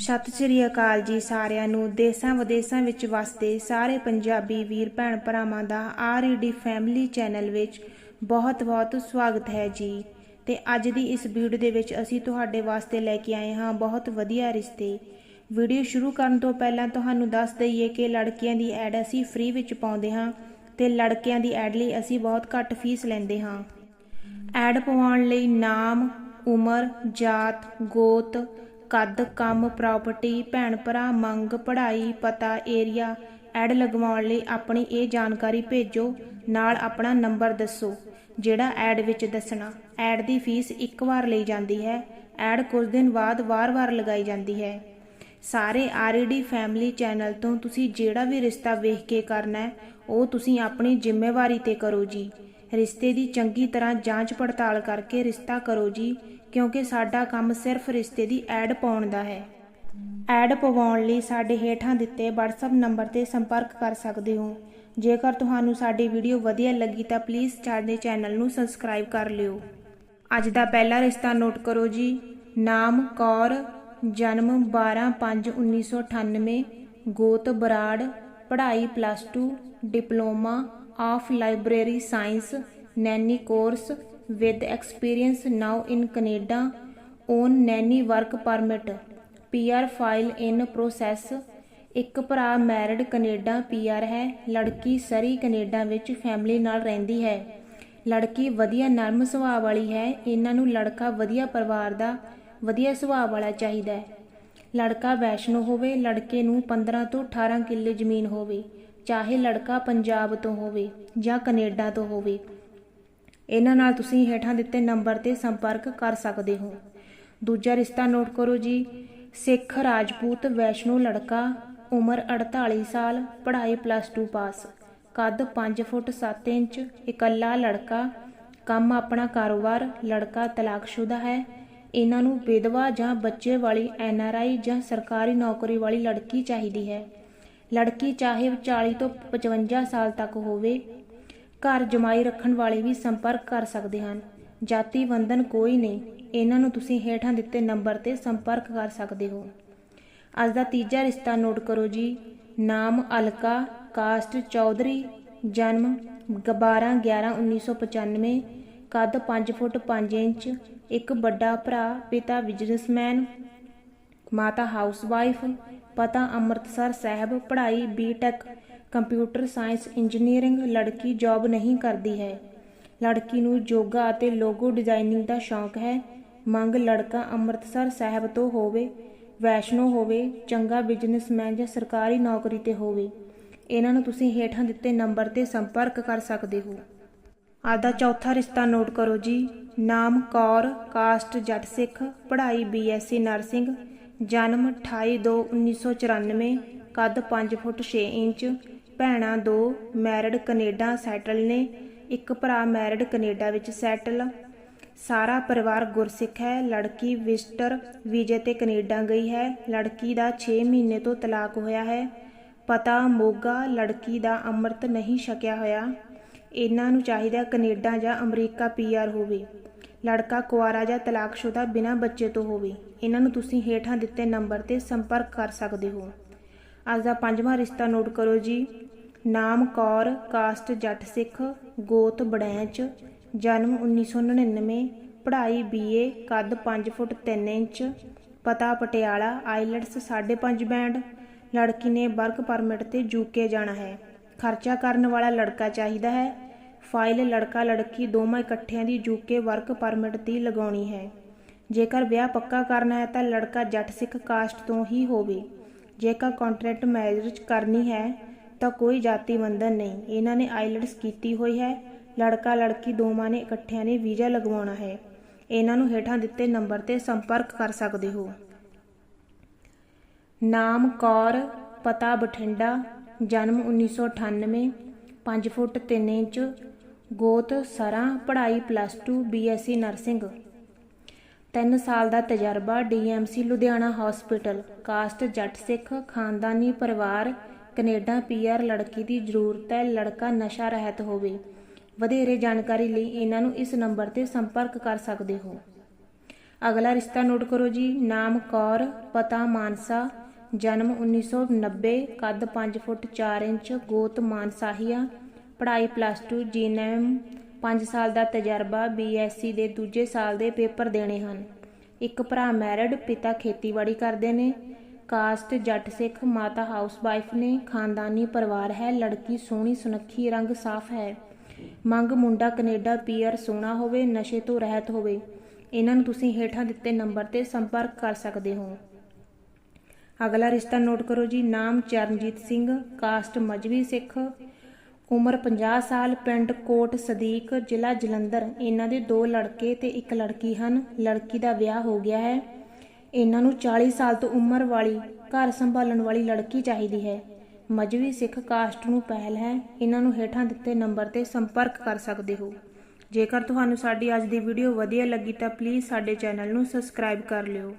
ਸਤਿ ਸ੍ਰੀ ਅਕਾਲ ਜੀ ਸਾਰਿਆਂ ਨੂੰ। ਦੇਸਾਂ ਵਿਦੇਸਾਂ ਵਿੱਚ ਵਸਦੇ ਸਾਰੇ ਪੰਜਾਬੀ ਵੀਰ ਭੈਣ ਭਰਾਵਾਂ ਦਾ ਆਰਈਡੀ ਫੈਮਿਲੀ ਚੈਨਲ ਵਿੱਚ ਬਹੁਤ-ਬਹੁਤ ਸਵਾਗਤ ਹੈ ਜੀ। ਤੇ ਅੱਜ ਦੀ ਇਸ ਵੀਡੀਓ ਦੇ ਵਿੱਚ ਅਸੀਂ ਤੁਹਾਡੇ ਵਾਸਤੇ ਲੈ ਕੇ ਆਏ ਹਾਂ ਬਹੁਤ ਵਧੀਆ ਰਿਸ਼ਤੇ। ਵੀਡੀਓ ਸ਼ੁਰੂ ਕਰਨ ਤੋਂ ਪਹਿਲਾਂ ਤੁਹਾਨੂੰ ਦੱਸ ਦਈਏ ਕਿ ਲੜਕੀਆਂ ਦੀ ਐਡ ਅਸੀਂ ਫ੍ਰੀ ਵਿੱਚ ਪਾਉਂਦੇ ਹਾਂ ਤੇ ਲੜਕਿਆਂ ਦੀ ਐਡ ਲਈ ਅਸੀਂ ਬਹੁਤ ਘੱਟ ਫੀਸ ਲੈਂਦੇ ਹਾਂ। ਐਡ ਪਵਾਉਣ ਲਈ ਨਾਮ, ਉਮਰ, ਜਾਤ, ਗੋਤ ਕੱਦ, ਕੰਮ ਪ੍ਰਾਪਰਟੀ ਭੈਣ ਭਰਾ, ਮੰਗ, ਪੜ੍ਹਾਈ, ਪਤਾ ਏਰੀਆ ਐਡ ਲਗਵਾਉਣ ਲਈ ਆਪਣੀ ਇਹ ਜਾਣਕਾਰੀ ਭੇਜੋ। ਨਾਲ ਆਪਣਾ ਨੰਬਰ ਦੱਸੋ, ਜਿਹੜਾ ਐਡ ਵਿੱਚ ਦੱਸਣਾ। ਐਡ ਦੀ ਫੀਸ ਇੱਕ ਵਾਰ ਲਈ ਜਾਂਦੀ ਹੈ। ਐਡ ਕੁਝ ਦਿਨ ਬਾਅਦ ਵਾਰ-ਵਾਰ ਲਗਾਈ ਜਾਂਦੀ ਹੈ। ਸਾਰੇ ਆਰਈਡੀ ਫੈਮਿਲੀ ਚੈਨਲ ਤੋਂ ਤੁਸੀਂ ਜਿਹੜਾ ਵੀ ਰਿਸ਼ਤਾ ਵੇਖ ਕੇ ਕਰਨਾ ਹੈ, ਉਹ ਤੁਸੀਂ ਆਪਣੀ ਜ਼ਿੰਮੇਵਾਰੀ ਤੇ ਕਰੋ ਜੀ। ਰਿਸ਼ਤੇ ਦੀ ਚੰਗੀ ਤਰ੍ਹਾਂ ਜਾਂਚ ਪੜਤਾਲ ਕਰਕੇ ਰਿਸ਼ਤਾ ਕਰੋ ਜੀ, ਕਿਉਂਕਿ ਸਾਡਾ ਕੰਮ ਸਿਰਫ ਰਿਸ਼ਤੇ ਦੀ ਐਡ ਪਾਉਣ ਦਾ ਹੈ। ਐਡ ਪਵਾਉਣ ਲਈ ਸਾਡੇ ਹੇਠਾਂ ਦਿੱਤੇ WhatsApp ਨੰਬਰ ਤੇ ਸੰਪਰਕ ਕਰ ਸਕਦੇ ਹੋ। ਜੇਕਰ ਤੁਹਾਨੂੰ ਸਾਡੀ ਵੀਡੀਓ ਵਧੀਆ ਲੱਗੀ ਤਾਂ ਪਲੀਜ਼ ਸਾਡੇ ਚੈਨਲ ਨੂੰ ਸਬਸਕ੍ਰਾਈਬ ਕਰ ਲਿਓ। ਅੱਜ ਦਾ ਪਹਿਲਾ ਰਿਸ਼ਤਾ ਨੋਟ ਕਰੋ ਜੀ। ਨਾਮ ਕੌਰ, ਜਨਮ 12/5/1998 ਗੋਤ ਬਰਾੜ, ਪੜ੍ਹਾਈ plus 2 diploma of library science nanny course with experience now in Canada on nanny work permit. PR file in process. ਇੱਕ ਭਰਾ ਮੈਰਿਡ ਕੈਨੇਡਾ ਪੀਆਰ ਹੈ। ਲੜਕੀ ਸਰੀ ਕੈਨੇਡਾ ਵਿੱਚ ਫੈਮਿਲੀ ਨਾਲ ਰਹਿੰਦੀ ਹੈ। ਲੜਕੀ ਵਧੀਆ ਨਰਮ ਸੁਭਾਅ ਵਾਲੀ ਹੈ। ਇਹਨਾਂ ਨੂੰ ਲੜਕਾ ਵਧੀਆ ਪਰਿਵਾਰ ਦਾ ਵਧੀਆ ਸੁਭਾਅ ਵਾਲਾ ਚਾਹੀਦਾ ਹੈ। ਲੜਕਾ ਵੈਸ਼ਨੋ ਹੋਵੇ। ਲੜਕੇ ਨੂੰ 15 ਤੋਂ 18 ਕਿੱਲੇ ਜ਼ਮੀਨ ਹੋਵੇ। ਚਾਹੇ ਲੜਕਾ ਪੰਜਾਬ ਤੋਂ ਹੋਵੇ ਜਾਂ ਕੈਨੇਡਾ ਤੋਂ ਹੋਵੇ, ਇਹਨਾਂ ਨਾਲ ਤੁਸੀਂ ਹੇਠਾਂ ਦਿੱਤੇ ਨੰਬਰ ਤੇ ਸੰਪਰਕ ਕਰ ਸਕਦੇ ਹੋ। ਦੂਜਾ ਰਿਸ਼ਤਾ ਨੋਟ ਕਰੋ ਜੀ, ਸਿੱਖ ਰਾਜਪੂਤ ਵੈਸ਼ਨੂ ਲੜਕਾ, ਉਮਰ 48 ਸਾਲ, ਪੜ੍ਹਾਈ ਪਲੱਸ 2 ਪਾਸ ਕੱਦ 5 ਫੁੱਟ 7 ਇੰਚ, ਇਕੱਲਾ ਲੜਕਾ, ਕੰਮ ਆਪਣਾ ਕਾਰੋਬਾਰ, ਲੜਕਾ ਤਲਾਕਸ਼ੁਦਾ ਹੈ। ਇਹਨਾਂ ਨੂੰ ਵਿਧਵਾ ਜਾਂ ਬੱਚੇ ਵਾਲੀ ਐਨਆਰਆਈ ਜਾਂ ਸਰਕਾਰੀ ਨੌਕਰੀ ਵਾਲੀ ਲੜਕੀ ਚਾਹੀਦੀ ਹੈ। ਲੜਕੀ ਚਾਹੇ 40 ਤੋਂ 55 ਸਾਲ ਤੱਕ ਹੋਵੇ, ਘਰ ਜਮਾਈ ਰੱਖਣ ਵਾਲੇ ਵੀ ਸੰਪਰਕ ਕਰ ਸਕਦੇ ਹਨ। ਜਾਤੀ ਬੰਧਨ ਕੋਈ ਨਹੀਂ, ਇਹਨਾਂ ਨੂੰ ਤੁਸੀਂ ਹੇਠਾਂ ਦਿੱਤੇ ਨੰਬਰ ਤੇ ਸੰਪਰਕ ਕਰ ਸਕਦੇ ਹੋ। ਅੱਜ ਦਾ ਤੀਜਾ ਰਿਸ਼ਤਾ ਨੋਟ ਕਰੋ ਜੀ। ਨਾਮ ਅਲਕਾ, ਕਾਸਟ ਚੌਧਰੀ, ਜਨਮ 12 11 1995 ਕੱਦ 5 ਫੁੱਟ 5 ਇੰਚ, ਇੱਕ ਵੱਡਾ ਭਰਾ, ਪਿਤਾ ਬਿਜ਼ਨਸਮੈਨ, ਮਾਤਾ ਹਾਊਸਵਾਈਫ ਪਤਾ ਅੰਮ੍ਰਿਤਸਰ ਸਾਹਿਬ ਪੜ੍ਹਾਈ ਬੀਟੈਕ ਕੰਪਿਊਟਰ ਸਾਇੰਸ ਇੰਜੀਨੀਅਰਿੰਗ ਲੜਕੀ ਜੌਬ ਨਹੀਂ ਕਰਦੀ ਹੈ। ਲੜਕੀ ਨੂੰ ਯੋਗਾ ਅਤੇ ਲੋਗੋ ਡਿਜ਼ਾਈਨਿੰਗ ਦਾ ਸ਼ੌਂਕ ਹੈ। ਮੰਗ ਲੜਕਾ ਅੰਮ੍ਰਿਤਸਰ ਸਾਹਿਬ ਤੋਂ ਹੋਵੇ, ਵੈਸ਼ਨੋ ਹੋਵੇ, ਚੰਗਾ ਬਿਜ਼ਨਸਮੈਨ ਜਾਂ ਸਰਕਾਰੀ ਨੌਕਰੀ ਤੇ ਹੋਵੇ। ਇਹਨਾਂ ਨੂੰ ਤੁਸੀਂ ਹੇਠਾਂ ਦਿੱਤੇ ਨੰਬਰ ਤੇ ਸੰਪਰਕ ਕਰ ਸਕਦੇ ਹੋ। ਆਦਾ ਚੌਥਾ ਰਿਸ਼ਤਾ ਨੋਟ ਕਰੋ ਜੀ। ਨਾਮ ਕੌਰ, ਕਾਸਟ ਜੱਟ ਸਿੱਖ, ਪੜ੍ਹਾਈ ਬੀਐਸਸੀ ਨਰਸਿੰਗ ਜਨਮ 28/2/1994 ਕੱਦ 5 ਫੁੱਟ 6 ਇੰਚ, ਭੈਣਾਂ ਦੋ ਮੈਰਿਡ ਕੈਨੇਡਾ ਸੈਟਲ ਨੇ, ਇੱਕ ਭਰਾ ਮੈਰਿਡ ਕੈਨੇਡਾ ਵਿੱਚ ਸੈਟਲ। ਸਾਰਾ ਪਰਿਵਾਰ ਗੁਰਸਿੱਖ ਹੈ, ਲੜਕੀ ਵਿਜ਼ਟਰ ਵੀਜ਼ੇ ਤੇ ਕੈਨੇਡਾ ਗਈ ਹੈ, ਲੜਕੀ ਦਾ 6 ਮਹੀਨੇ ਤੋਂ ਤਲਾਕ ਹੋਇਆ ਹੈ। ਪਤਾ ਮੋਗਾ ਲੜਕੀ ਦਾ ਅੰਮ੍ਰਿਤ ਨਹੀਂ ਛਕਿਆ ਹੋਇਆ। ਇਹਨਾਂ ਨੂੰ ਚਾਹੀਦਾ ਕੈਨੇਡਾ ਜਾਂ ਅਮਰੀਕਾ ਪੀਆਰ ਹੋਵੇ। ਲੜਕਾ ਕੁਆਰਾ ਜਾਂ ਤਲਾਕਸ਼ੁਦਾ ਬਿਨਾਂ ਬੱਚੇ ਤੋਂ ਹੋਵੇ, ਇਹਨਾਂ ਨੂੰ ਤੁਸੀਂ ਹੇਠਾਂ ਦਿੱਤੇ ਨੰਬਰ ਤੇ ਸੰਪਰਕ ਕਰ ਸਕਦੇ ਹੋ। ਅੱਜ ਦਾ ਪੰਜਵਾਂ ਰਿਸ਼ਤਾ ਨੋਟ ਕਰੋ ਜੀ। ਨਾਮ ਕੌਰ, ਕਾਸਟ ਜੱਟ ਸਿੱਖ, ਗੋਤ ਬੜੈਂਚ, ਜਨਮ 1999 ਪੜ੍ਹਾਈ ਬੀਏ, ਕੱਦ 5 ਫੁੱਟ 3 ਇੰਚ, ਪਤਾ ਪਟਿਆਲਾ, ਆਈਲੈਟਸ 5.5 ਬੈਂਡ, ਲੜਕੀ ਨੇ ਵਰਕ ਪਰਮਿਟ ਤੇ ਯੂਕੇ ਜਾਣਾ ਹੈ। ਖਰਚਾ ਕਰਨ ਵਾਲਾ ਲੜਕਾ ਚਾਹੀਦਾ ਹੈ। ਫਾਈਲ ਲੜਕਾ ਲੜਕੀ ਦੋਵਾਂ ਇਕੱਠਿਆਂ ਦੀ ਯੂਕੇ ਵਰਕ ਪਰਮਿਟ ਦੀ ਲਗਾਉਣੀ ਹੈ। ਜੇਕਰ ਵਿਆਹ ਪੱਕਾ ਕਰਨਾ ਹੈ ਤਾਂ ਲੜਕਾ ਜੱਟ ਸਿੱਖ ਕਾਸਟ ਤੋਂ ਹੀ ਹੋਵੇ। ਜੇਕਰ ਕੰਟਰੈਕਟ ਮੈਰਿਜ ਕਰਨੀ ਹੈ ਤਾਂ ਕੋਈ ਜਾਤੀ ਬੰਧਨ ਨਹੀਂ। ਇਹਨਾਂ ਨੇ ਆਈਲੈਟਸ ਕੀਤੀ ਹੋਈ ਹੈ। ਲੜਕਾ ਲੜਕੀ ਦੋਵਾਂ ਨੇ ਇਕੱਠਿਆਂ ਨੇ ਵੀਜ਼ਾ ਲਗਵਾਉਣਾ ਹੈ। ਇਹਨਾਂ ਨੂੰ ਹੇਠਾਂ ਦਿੱਤੇ ਨੰਬਰ ਤੇ ਸੰਪਰਕ ਕਰ ਸਕਦੇ ਹੋ। ਨਾਮ ਕੌਰ, ਪਤਾ ਬਠਿੰਡਾ, ਜਨਮ 1998 5 ਫੁੱਟ 3 ਇੰਚ ਗੋਤ, ਸਰਾਂ, ਪੜ੍ਹਾਈ, ਪਲੱਸ 2 ਬੀਐਸਸੀ ਨਰਸਿੰਗ 3 ਸਾਲ ਦਾ ਤਜਰਬਾ, ਡੀਐਮਸੀ, ਲੁਧਿਆਣਾ ਹਸਪੀਟਲ। ਕਾਸਟ, ਜੱਟ ਸਿੱਖ, ਖਾਨਦਾਨੀ ਪਰਿਵਾਰ, ਕੈਨੇਡਾ, ਪੀਆਰ, ਲੜਕੀ ਦੀ ਜ਼ਰੂਰਤ ਹੈ, ਲੜਕਾ ਨਸ਼ਾ ਰਹਿਤ ਹੋਵੇ। ਵਧੇਰੇ ਜਾਣਕਾਰੀ ਲਈ ਇਹਨਾਂ ਨੂੰ ਇਸ ਨੰਬਰ ਤੇ ਸੰਪਰਕ ਕਰ ਸਕਦੇ ਹੋ। ਅਗਲਾ ਰਿਸ਼ਤਾ ਨੋਟ ਕਰੋ ਜੀ। ਨਾਮ ਕੌਰ, ਪਤਾ ਮਾਨਸਾ, ਜਨਮ 1990 ਕੱਦ 5 ਫੁੱਟ 4 ਇੰਚ, ਗੋਤ ਮਾਨਸਾਹੀਆ ਪੜ੍ਹਾਈ ਪਲੱਸ 2 ਜੀਐਨਐਮ 5 ਸਾਲ ਦਾ ਤਜਰਬਾ ਬੀਐਸਸੀ ਦੇ ਦੂਜੇ ਸਾਲ ਦੇ ਪੇਪਰ ਦੇਣੇ ਹਨ। ਇੱਕ ਭਰਾ ਮੈਰਿਡ, ਪਿਤਾ ਖੇਤੀਬਾੜੀ ਕਰਦੇ ਨੇ। ਕਾਸਟ ਜੱਟ ਸਿੱਖ, ਮਾਤਾ ਹਾਊਸਵਾਈਫ ਨੇ। ਖਾਨਦਾਨੀ ਪਰਿਵਾਰ ਹੈ, ਲੜਕੀ ਸੋਹਣੀ ਸੁਨੱਖੀ, ਰੰਗ ਸਾਫ਼ ਹੈ। ਮੰਗ ਮੁੰਡਾ ਕੈਨੇਡਾ ਪੀਆਰ ਸੋਹਣਾ ਹੋਵੇ, ਨਸ਼ੇ ਤੋਂ ਰਹਿਤ ਹੋਵੇ। ਇਹਨਾਂ ਨੂੰ ਤੁਸੀਂ ਹੇਠਾਂ ਦਿੱਤੇ ਨੰਬਰ ਤੇ ਸੰਪਰਕ ਕਰ ਸਕਦੇ ਹੋ। ਅਗਲਾ ਰਿਸ਼ਤਾ ਨੋਟ ਕਰੋ ਜੀ। ਨਾਮ ਚਰਨਜੀਤ ਸਿੰਘ, ਕਾਸਟ ਮਜਵੀ ਸਿੱਖ ਉਮਰ 50 ਸਾਲ, ਪਿੰਡ ਕੋਟ ਸਦੀਕ, ਜ਼ਿਲ੍ਹਾ ਜਲੰਧਰ। ਇਹਨਾਂ ਦੇ ਦੋ ਲੜਕੇ ਤੇ ਇੱਕ ਲੜਕੀ ਹਨ। ਲੜਕੀ ਦਾ ਵਿਆਹ ਹੋ ਗਿਆ ਹੈ। ਇਹਨਾਂ ਨੂੰ 40 ਸਾਲ ਤੋਂ ਉਮਰ ਵਾਲੀ, ਘਰ ਸੰਭਾਲਣ ਵਾਲੀ ਲੜਕੀ ਚਾਹੀਦੀ ਹੈ। ਮਜਵੀ ਸਿੱਖ ਕਾਸਟ ਨੂੰ ਪਹਿਲ ਹੈ। ਇਹਨਾਂ ਨੂੰ ਹੇਠਾਂ ਦਿੱਤੇ ਨੰਬਰ ਤੇ ਸੰਪਰਕ ਕਰ ਸਕਦੇ ਹੋ। ਜੇਕਰ ਤੁਹਾਨੂੰ ਸਾਡੀ ਅੱਜ ਦੀ ਵੀਡੀਓ ਵਧੀਆ ਲੱਗੀ ਤਾਂ ਪਲੀਜ਼ ਸਾਡੇ ਚੈਨਲ ਨੂੰ ਸਬਸਕ੍ਰਾਈਬ ਕਰ ਲਿਓ।